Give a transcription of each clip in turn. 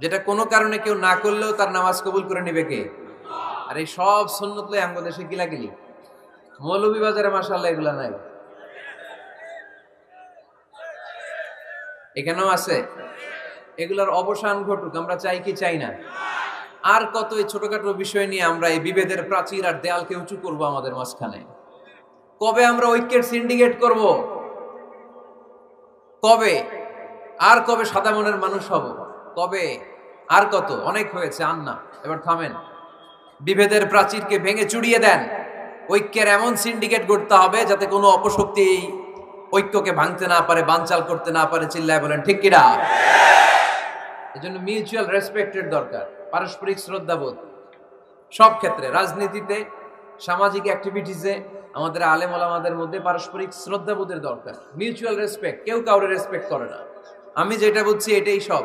যেটা কোনো কারণে কেউ না করলেও তার নামাজ কবুল করে নিবে কে? আর এই সব সুন্নত লই আঙ্গ দেশে গিলা গেলি মৌলভীবাজারে মাসাল্লাহ এগুলা নাই। এখানেও আছে। এগুলার অবসান ঘটুক, আমরা চাই কি চাই না। আর কত এই ছোটখাটো বিষয় নিয়ে আমরা এই বিভেদের প্রাচীর আর দেয়ালকে উঁচু করব আমাদের মাঝখানে। কবে আমরা ঐক্যের সিন্ডিকেট করব? কবে? আর কবে সাদা মনের মানুষ হব? কবে আর কত? অনেক হয়েছে, আন্না। এবার থামেন। বিভেদের প্রাচীরকে ভেঙে চুড়িয়ে দেন। ঐক্যের এমন সিন্ডিকেট করতে হবে যাতে কোনো অপশক্তি ঐক্যকে ভাঙতে না পারে, বানচাল করতে না পারে, চিল্লায় বলেন, ঠিক কিনা? এজন্য মিউচুয়াল রেসপেক্টের দরকার, পারস্পরিক শ্রদ্ধাবোধ। সব ক্ষেত্রে, রাজনীতিতে, সামাজিক অ্যাক্টিভিটিসে আমাদের আলেম ওলামাদের মধ্যে পারস্পরিক শ্রদ্ধাবোধের দরকার। মিউচুয়াল রেসপেক্ট কেউ কাউরে রেসপেক্ট করে না। আমি যেটা বুঝছি, এটাই সব।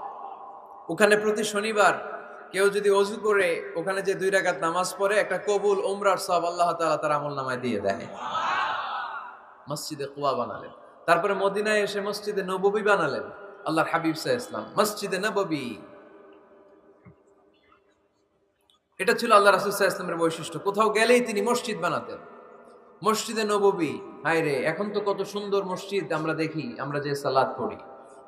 ওখানে প্রতি শনিবার কেউ যদি অজু করে, ওখানে যে দুই রাকাত নামাজ পড়ে, একটা কবুল ওমরার সব আল্লাহ তাআলা তার আমল নামায় দিয়ে দেয়। মসজিদে কোবা বানালেন। তারপরে মদিনায় এসে মসজিদে নববী বানালেন। আল্লাহর হাবিব সাহ ইসলাম, মসজিদে নববী। এটা ছিল আল্লাহ রাসুল সাহা ইসলামের বৈশিষ্ট্য। কোথাও গেলেই তিনি মসজিদ বানাতেন। মসজিদে নববী হায় রে এখন তো কত সুন্দর মসজিদ আমরা দেখি, আমরা যে সালাদ পড়ি।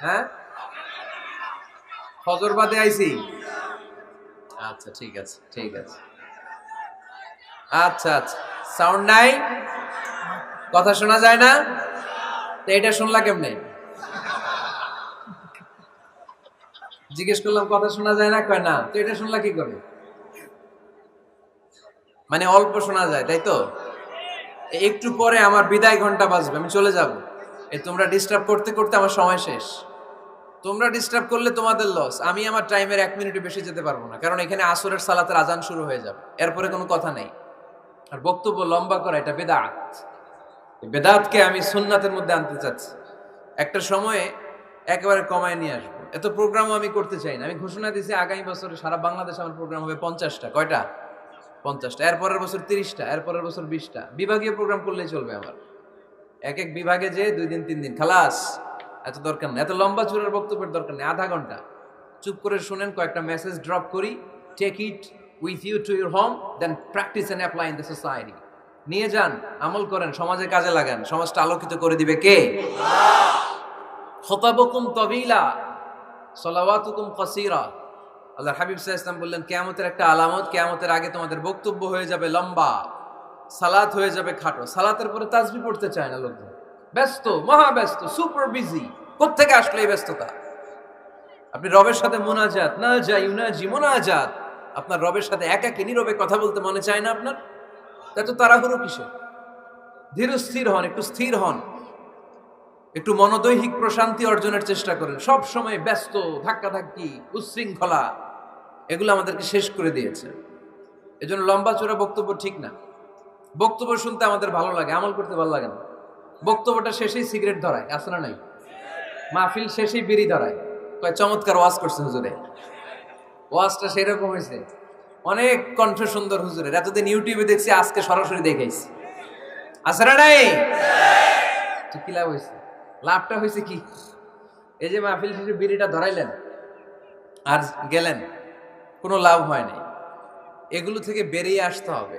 হ্যাঁ? ফজর বাদে আইছি? আচ্ছা ঠিক আছে ঠিক আছে। আচ্ছা আচ্ছা। সাউন্ড নাই? কথা শোনা যায় না? তো এটা শুনলা কেমনে? জিজ্ঞেস করলাম, কথা শোনা যায় না? কয়, না। তো এটা শুনলা কি করে? মানে অল্প শোনা যায়, তাই তো? একটু পরে আমার বিদায় ঘণ্টা বাজবে, আমি চলে যাব। এই তোমরা ডিস্টার্ব করতে করতে আমার সময় শেষ। তোমরা ডিস্টার্ব করলে তোমাদের লস আমি আমার টাইমের এক মিনিটে বেশি যেতে পারব না। কারণ এখানে আসরের সালাতের আজান শুরু হয়ে যাবে। এরপরে কোনো কথা নেই। আর বক্তব্য লম্বা করা, এটা বেদাত। বেদাতকে আমি সুন্নাতের মধ্যে আনতে চাচ্ছি। একটা সময়ে একেবারে কমায় নিয়ে আসব। এত প্রোগ্রামও আমি করতে চাই না। আমি ঘোষণা দিয়েছি, আগামী বছরে সারা বাংলাদেশে আমার প্রোগ্রাম হবে পঞ্চাশটা। কয়টা? পঞ্চাশটা। এরপরের বছর তিরিশটা। এরপরের বছর বিশটা। বিভাগীয় প্রোগ্রাম করলেই চলবে আমার। এক এক বিভাগে যে দুই দিন, তিন দিন, খালাস। এত দরকার নেই। এত লম্বা চূড়ার বক্তব্যের দরকার নেই। আধা ঘণ্টা। চুপ করে শুনেন, কয়েকটা মেসেজ ড্রপ করি। Take it with you to your home then practice and apply in the society নিয়ে যান, আমল করেন, সমাজে কাজে লাগান, সমাজটা আলোকিত করে দিবে কে? খতাবকুম তবিলা, সলাওয়াতুকুম কাসীরা। আল্লাহ হাবিব আলাইহি ওয়াসাল্লাম বললেন, কিয়ামতের একটা আলামত, কিয়ামতের আগে তোমাদের বক্তব্য হয়ে যাবে লম্বা। সালাত হয়ে যাবে খাটো। সালাতের পরে তাজবি পড়তে চায় না লোকজন। ব্যস্ত, মহা ব্যস্ত সুপার বিজি কোত্থেকে আসলে এই ব্যস্ততা? আপনি রবের সাথে মোনাজাত, না যাই ইউনাজি মোনাজাত। আপনার রবের সাথে একাকে নীরবে কথা বলতে মনে চায় না আপনার? তাই এত তাড়াহুড়ো কিসে ধীর স্থির হন, একটু স্থির হন। একটু মনোদৈহিক প্রশান্তি অর্জনের চেষ্টা করেন। সব সময় ব্যস্ত, ধাক্কাধাক্কি, উচ্ছৃঙ্খলা। এগুলো আমাদেরকে শেষ করে দিয়েছে। এজন্য লম্বা চূড়া বক্তব্য ঠিক না। বক্তব্য শুনতে আমাদের ভালো লাগে, আমল করতে ভালো লাগে না। বক্তব্যটা শেষেই সিগারেট ধরায়, আছে না নাই? মাহফিল শেষেই বিড়ি ধরায়। কয়, চমৎকার ওয়াজ করছে হুজুরে। ওয়াজটা সেরকম হয়েছে। অনেক কণ্ঠ সুন্দর হুজুরের। এতদিন ইউটিউবে দেখছি, আজকে সরাসরি দেখাইছি। আসলে নাই? কি লাভ হয়েছে? লাভটা হয়েছে কি? এই যে মাহফিল শেষে বিড়িটা ধরাইলেন, আর গেলেন, কোনো লাভ হয় নাই। এগুলো থেকে বেরিয়ে আসতে হবে।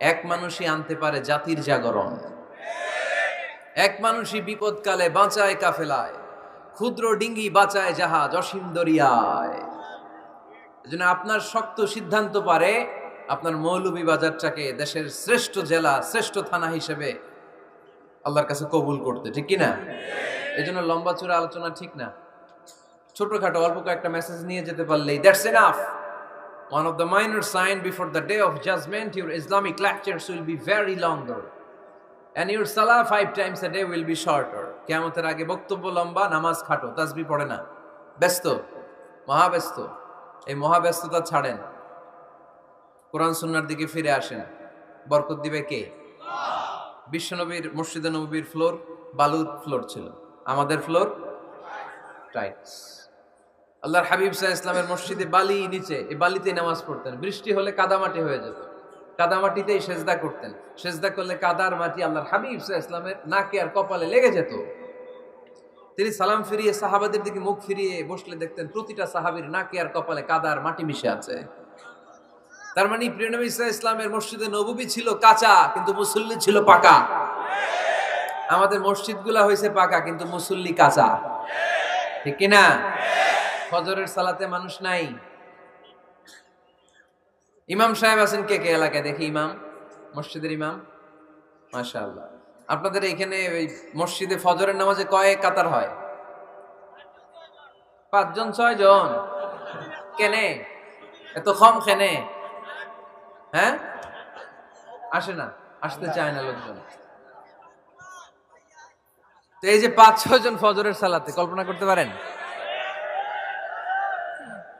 এক মানুষই আনতে পারে জাতির জাগরণ। এক মানুষই বিপদকালে বাঁচায় কাফেলায়। ক্ষুদ্র ডিঙ্গি বাঁচায় জাহাজ অসীম দরিয়ায়। এজন্য আপনার শক্ত সিদ্ধান্ত পারে, আপনার মৌলভী বাজারটাকে দেশের শ্রেষ্ঠ জেলা, শ্রেষ্ঠ থানা হিসেবে আল্লাহর কাছে কবুল করতে, ঠিক কি না? এই জন্য লম্বা চূড়া আলোচনা ঠিক না। ছোটখাটো অল্প কয়েকটা মেসেজ নিয়ে যেতে পারলেই that's enough One of the minor sign before the day of judgment, your Islamic lectures will be very longer. And your salah five times a day will be shorter. কেমতের আগে বক্তব্য লম্বা নামাজ খাটো তাসবি পড়ে না ব্যস্ত মহাব্যস্ত এই মহাব্যস্ততা ছাড়েন কোরআন সুন্নার দিকে ফিরে আসেন বরকত দিবে কে বিশ্বনবীর মসজিদে নবীর ফ্লোর বালুর ফ্লোর ছিল আমাদের ফ্লোর টাইটস আল্লাহর হাবিব সাহা ইসলামের মসজিদে বালি নিচে, এই বালিতেই নামাজ পড়তেন। বৃষ্টি হলে কাদামাটি হয়ে যেত। কাদামাটিতেই সেজদা করতেন। সেজদা করলে কাদার মাটি আল্লাহর হাবিব সাহা ইসলামের নাকে আর কপালে লেগে যেত। তিনি সালাম ফিরিয়ে সাহাবাদের দিকে মুখ ফিরিয়ে বসলে দেখতেন প্রতিটা সাহাবির নাকে আর কপালে কাদার মাটি মিশে আছে। তার মানে প্রিয়নবী ইসা ইসলামের মসজিদে নবী ছিল কাঁচা, কিন্তু মুসল্লি ছিল পাকা। আমাদের মসজিদগুলা হয়েছে পাকা, কিন্তু মুসল্লি কাঁচা। ঠিক কিনা? ফজরের সালাতে মানুষ নাই। ইমাম সাহেব আছেন কে কে এলাকায়? দেখি ইমাম, মসজিদের ইমাম। মাশা আল্লাহ আপনাদের এখানে ওই মসজিদে ফজরের নামাজে কয় কাতার হয়? পাঁচজন ছয় জন কেনে? এত কম কেনে? হ্যাঁ? আসে না, আসতে চায় না লোকজন। তো এই যে পাঁচ ছয় জন ফজরের সালাতে, কল্পনা করতে পারেন?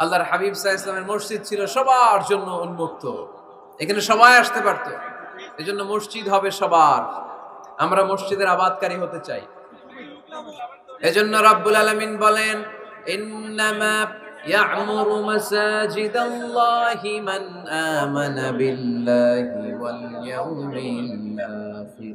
আল্লাহর হাবিব সাহা ইসলামের মসজিদ ছিল সবার জন্য উন্মুক্ত এখানে সবাই আসতে পারতো এই জন্য মসজিদ হবে সবার আমরা মসজিদের আবাদকারী হতে চাই এজন্য রাব্বুল আলামিন বলেন ইন্নামা يعمر مساجد الله من آمن بالله واليوم الآخر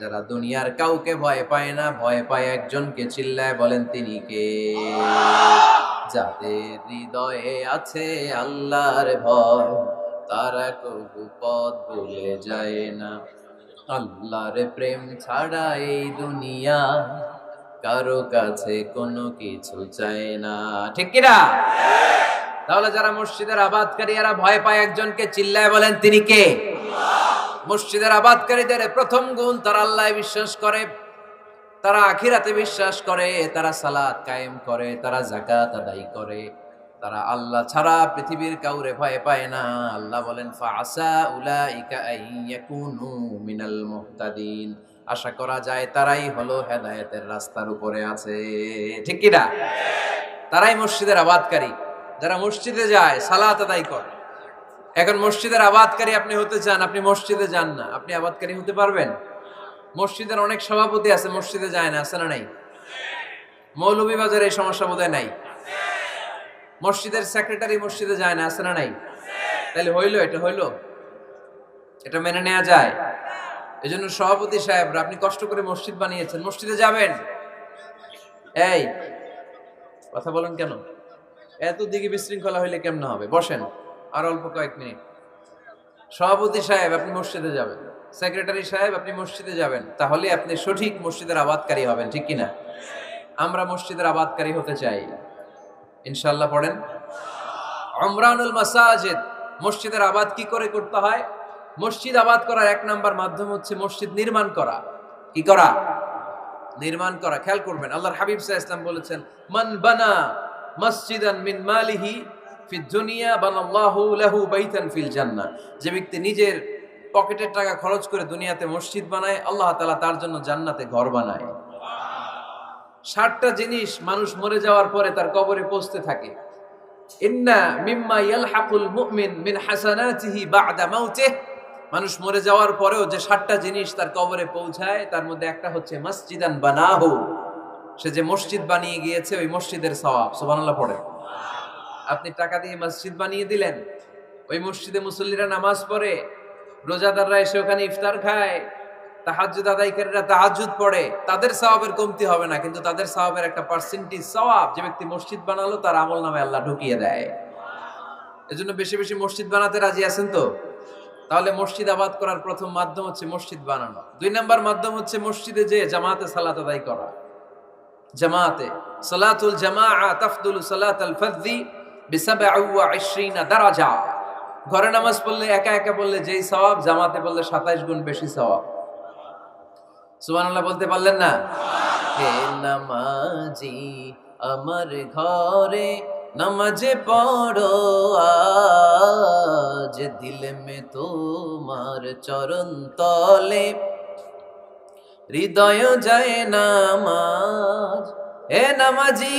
যারা দুনিয়ার কাউকে ভয় পায় না, ভয় পায় একজনকে চিল্লায় বলেন তিনি কে? যাদের হৃদয়ে আছে আল্লাহর ভয়, তারা কবু পথ ভুলে যায় না। আল্লাহর প্রেম ছাড়া এই দুনিয়া কারও কাছে কোনো কিছু চায় না। ঠিক কিনা? তাহলে যারা মসজিদের আবাদকারী, এরা ভয় পায় একজনকে চিল্লায় বলেন তিনি কে? মসজিদের আবাদকারীদের প্রথম গুণ তারা আল্লাহ বিশ্বাস করে, তারা আখিরাতে বিশ্বাস করে, তারা সালাত কায়েম করে, তারা জাকাত আদায় করে। তারা আল্লাহ ছাড়া পৃথিবীর কাউরে ভয় পায় না। আল্লাহ বলেন ফাসা মিনাল মুহতাদিন। আশা করা যায় তারাই হলো হেদায়েতের রাস্তার উপরে আছে। ঠিক কি না? তারাই মসজিদের আবাদকারী। যারা মসজিদে যায়, সালাত আদায় করে এখন মসজিদের আবাদকারী আপনি হতে চান, আপনি মসজিদে যান না। আপনি আবাদকারী হতে পারবেন? মসজিদের অনেক সভাপতি আছে, মসজিদে যায় না, আছে না নাই? মৌলভীবাজার এই সমস্যা বোধহয় নাই? মসজিদের সেক্রেটারি মসজিদে যায় না, আছে না নাই? তাহলে হইল, এটা হইল? এটা মেনে নেওয়া যায়। এই জন্য সভাপতি সাহেবরা, আপনি কষ্ট করে মসজিদ বানিয়েছেন, মসজিদে যাবেন? এই, কথা বলেন কেন? এত দিকে বিশৃঙ্খলা হইলে কেমন হবে? বসেন। আর অল্প কয়েক মিনিট। সভাপতি সাহেব, আপনি মসজিদে যাবেন। সেক্রেটারি সাহেব, আপনি মসজিদে যাবেন। তাহলে আপনি সঠিক মসজিদের আবাদকারী হবেন, ঠিক কিনা? আমরা মসজিদের আবাদকারী হতে চাই। ইনশাল্লাহ পড়েন। অমরানুল মাসাজেদ, মসজিদের আবাদ কি করে করতে হয়? মসজিদ আবাদ করার এক নাম্বার মাধ্যম হচ্ছে মসজিদ নির্মাণ করা। কি করা? নির্মাণ করা। খেয়াল করবেন, আল্লাহর হাবিব সাহা ইসলাম বলেছেন, মান বানা মসজিদান মিন মালিহি ফি দুনিয়া বানাল্লাহু লাহু বাইতান ফিল জান্নাহ। যে ব্যক্তি নিজের পকেটের টাকা খরচ করে দুনিয়াতে মসজিদ বানায়, আল্লাহ তাআলা তার জন্য জান্নাতে ঘর বানায়। ষাটটা জিনিস মানুষ মরে যাওয়ার পরে তার কবরে পৌঁছতে থাকে। ইন্না মিম্মা ইয়ালহাকুল মুমিন মিন হাসানাতিহি বা'দা মাউতিহি। মানুষ মরে যাওয়ার পরেও যে ষাটটা জিনিস তার কবরে পৌঁছায়, তার মধ্যে একটা হচ্ছে মসজিদান বানাহু। সে যে মসজিদ বানিয়ে গিয়েছে, ওই মসজিদের সওয়াব, সুবহানাল্লাহ, পড়ে। আপনি টাকা দিয়ে মসজিদ বানিয়ে দিলেন। ওই মসজিদে মুসল্লিরা নামাজ পড়ে, রোজাদাররা এসে ওখানে ইফতার খায়, তাহাজ্জুদ আদায়কারীরা তাহাজ্জুদ পড়ে। তাদের সওয়াবের কমতি হবে না, কিন্তু তাদের সওয়াবের একটা পার্সেন্টেজ সওয়াব যে ব্যক্তি মসজিদ বানালো, তার আমল নামে আল্লাহ ঢুকিয়ে দেয়। এজন্য বেশি বেশি মসজিদ বানাতে রাজি আছেন তো? তাহলে মসজিদ আবাদ করার প্রথম মাধ্যম হচ্ছে মসজিদ বানানো। দুই নাম্বার মাধ্যম হচ্ছে মসজিদে যে জামাতে সালাত আদায় করা। জামাতে, সালাতুল জামা তাফদুল সালাত আল বিসাবঈনা ঘরে নামাজ পড়লে একা একা পড়লে যেই সওয়াব, জামাতে পড়লে 27 গুণ বেশি সওয়াব। সুবহানাল্লাহ বলতে পারলেন না? হে নামাজি, আমার ঘরে নামাজে পড়ো, আজ দিল মে তোমার চরণ তলে। হৃদয় যায় নামাজ, হে নামাজি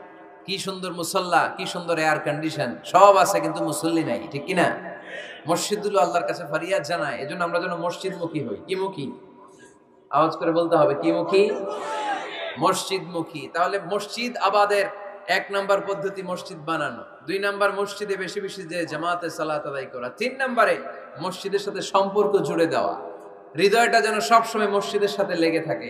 কি সুন্দর মুসল্লা, কি সুন্দর এয়ার কন্ডিশন সব আছে কিন্তু মুসল্লি নাই, ঠিক কিনা? মসজিদগুলো আল্লাহর কাছে ফরিয়াদ জানায়, এজন্য আমরা যেন মসজিদ মুখী হই। কি মুখী আওয়াজ করে বলতে হবে কি মুখী মসজিদ মুখী তাহলে মসজিদ আবাদের এক নাম্বার পদ্ধতি মসজিদ বানানো। দুই নাম্বার মসজিদে বেশি বেশি যে জামাতে সালাত আদায় করা। তিন নাম্বারে মসজিদের সাথে সম্পর্ক জুড়ে দেওয়া। হৃদয়টা যেন সবসময় মসজিদের সাথে লেগে থাকে।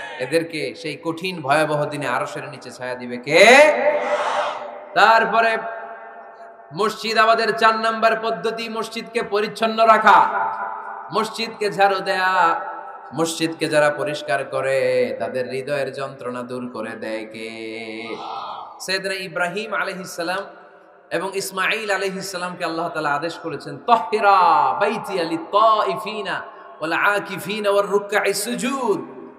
এদেরকে সেই কঠিন ভয়াবহ দিনে আরশের নিচে ছায়া দিবে কে? তারপরে মসজিদ আমাদের চার নাম্বার পদ্ধতি, মসজিদকে পরিচ্ছন্ন রাখা। মসজিদকে ঝাড়ু দেয়া, মসজিদকে যারা পরিষ্কার করে, তাদের হৃদয়ের যন্ত্রণা দূর করে দেয় কে? সৈয়দনা ইব্রাহিম আলহিসাল্লাম এবং ইসমাইল আলহিসাল্লামকে আল্লাহ তালা আদেশ করেছেন তহিরা বাইতি আলি তাইফিনা ওয়াল আকিফিনা ওয়ার রুকআই সুজুদ।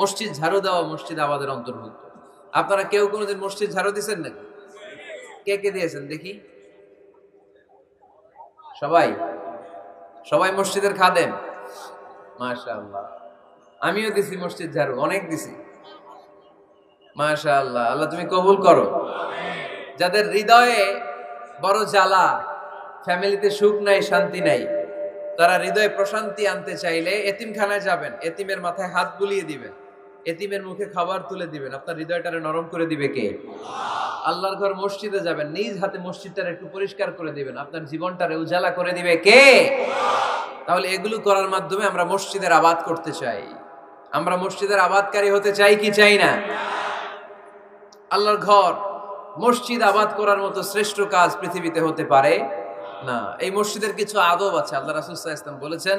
মসজিদ ঝাড়ু দেওয়া মসজিদ আমাদের অন্তর্ভুক্ত। আপনারা কেউ কোনোদিন মসজিদ ঝাড়ু দিয়েছেন নাকি? কে কে দিয়েছেন দেখি? সবাই? সবাই মসজিদের খাদেম? মাশাআল্লাহ। আমিও দিছি মসজিদ ঝাড়ু, অনেক দিছি। মাশাআল্লাহ, আল্লাহ তুমি কবুল করো। যাদের হৃদয়ে বড় জ্বালা, ফ্যামিলিতে সুখ নাই, শান্তি নাই, তারা হৃদয়ে প্রশান্তি আনতে চাইলে এতিমখানায় যাবেন, এতিমের মাথায় হাত বুলিয়ে দিবেন। এতিমের মুখে খাবার তুলে দিবেন। আপনার হৃদয়টারে নরম করে দিবে কে? আল্লাহর ঘর মসজিদে যাবেন, নিজ হাতে মসজিদটারে একটু পরিষ্কার করে দিবেন। আপনার জীবনটারে উজালা করে দিবে কে? তাহলে এগুলো করার মাধ্যমে আমরা মসজিদের আবাদ করতে চাই। আমরা মসজিদের আবাদকারী হতে চাই কি চাই না? আল্লাহর ঘর মসজিদ আবাদ করার মতো শ্রেষ্ঠ কাজ পৃথিবীতে হতে পারে না। এই মসজিদের কিছু আদব আছে। আল্লাহ রাসুল ইসলাম বলেছেন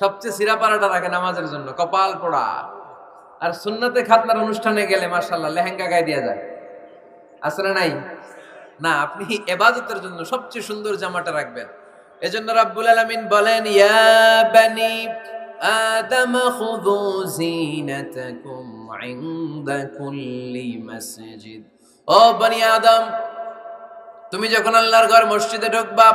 সবচেয়ে সিরা পাড়াটা রাখে নামাজের জন্য, কপাল পোড়া। আর সুন্নাতে খাতনার অনুষ্ঠানে গেলে মাশাল্লাহ লেহেঙ্গা গায়ে দেওয়া যায়। আসলে নাই? না, আপনি এবাদতের জন্য সবচেয়ে সুন্দর জামাটা রাখবেন। এজন্য রাব্বুল আলামিন বলেন আদম, খুযু জিনাতাকুম ইনদা কুল্লি মসজিদ। ও বনি আদম তুমি যখন আল্লাহর ঘর মসজিদে ঢুকবা,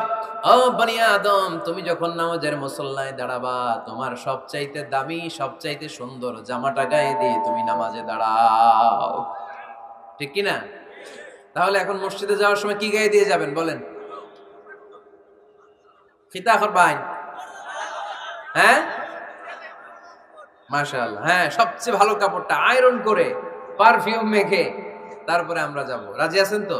ও বনি আদম, তুমি যখন নামাজের মুসল্লায় দাঁড়াবা, তোমার সবচাইতে দামি, সবচাইতে সুন্দর জামাটা গায়ে দিয়ে তুমি নামাজে দাঁড়াও। ঠিক কি না তাহলে এখন মসজিদে যাওয়ার সময় কি গায়ে দিয়ে যাবেন, বলেন? খিতা করবাইন হ্যাঁ? মাশাআল্লাহ হ্যাঁ সবচেয়ে ভালো কাপড়টা আয়রন করে, পারফিউম মেখে, তারপরে আমরা যাব। রাজি আছেন তো?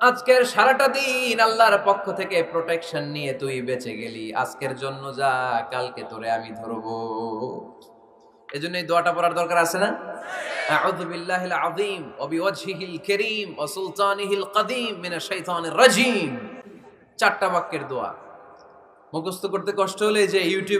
আজকের সারাটা দিন আল্লাহর পক্ষ থেকে প্রোটেকশন নিয়ে তুই বেঁচে গেলি। আজকের জন্য যা, কালকে তোরে আমি ধরবো। এজন্য এই দোয়াটা পড়ার দরকার আছে না? আউযু বিল্লাহিল আযীম ওয়া বিওয়াজহিল কারীম ওয়া সুলতানিহিল কদীম মিনাশ শাইতানির রাজীম। চারটা বাক্যের দোয়া। মুখস্থ করতে কষ্ট হলে যে ইউটিউব